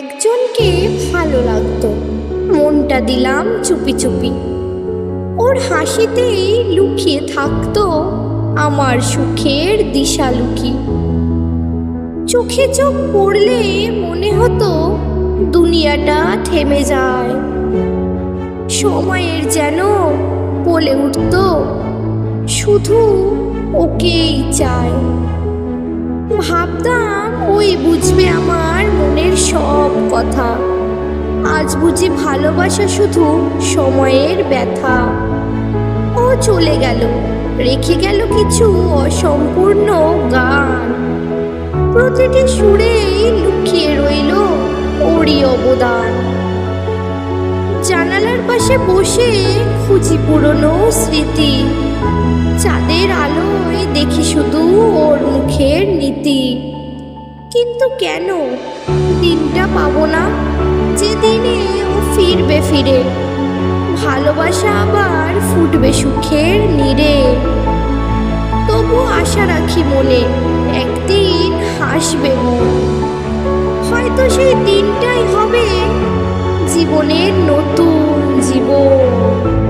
একজনকে ভালো লাগতো। মনটা দিলাম চুপি চুপি। ওর হাসিতেই লুকিয়ে থাকতো আমার সুখের দিশা লুকি। চোখে চোখ পড়লে মনে হতো দুনিয়াটা থেমে যায়। সময়ের যেন বলে উঠত, শুধু ওকেই চায় ভাবতাম ওই বুঝবে আমার মনের সব কথা। আজ বুঝি ভালোবাসা শুধু সময়ের ব্যথা। ও চলে গেল, রেখে গেল কিছু অসম্পূর্ণ গান। প্রতিটি সুরেই লুকিয়ে রইল ওরই অবদান। জানালার পাশে বসে খুঁজি পুরনো স্মৃতি। চাঁদের আলোয় দেখি শুধু ওর মুখের নীতি। কিন্তু কেন? দিনটা পাবো না? যে দিনে ও ফিরবে ফিরে। ভালোবাসা আবার ফুটবে সুখের নীড়ে তবু আশা রাখি মনে, একদিন হাসবে হয়তো সেই দিনটাই হবে জীবনের নতুন জীবন।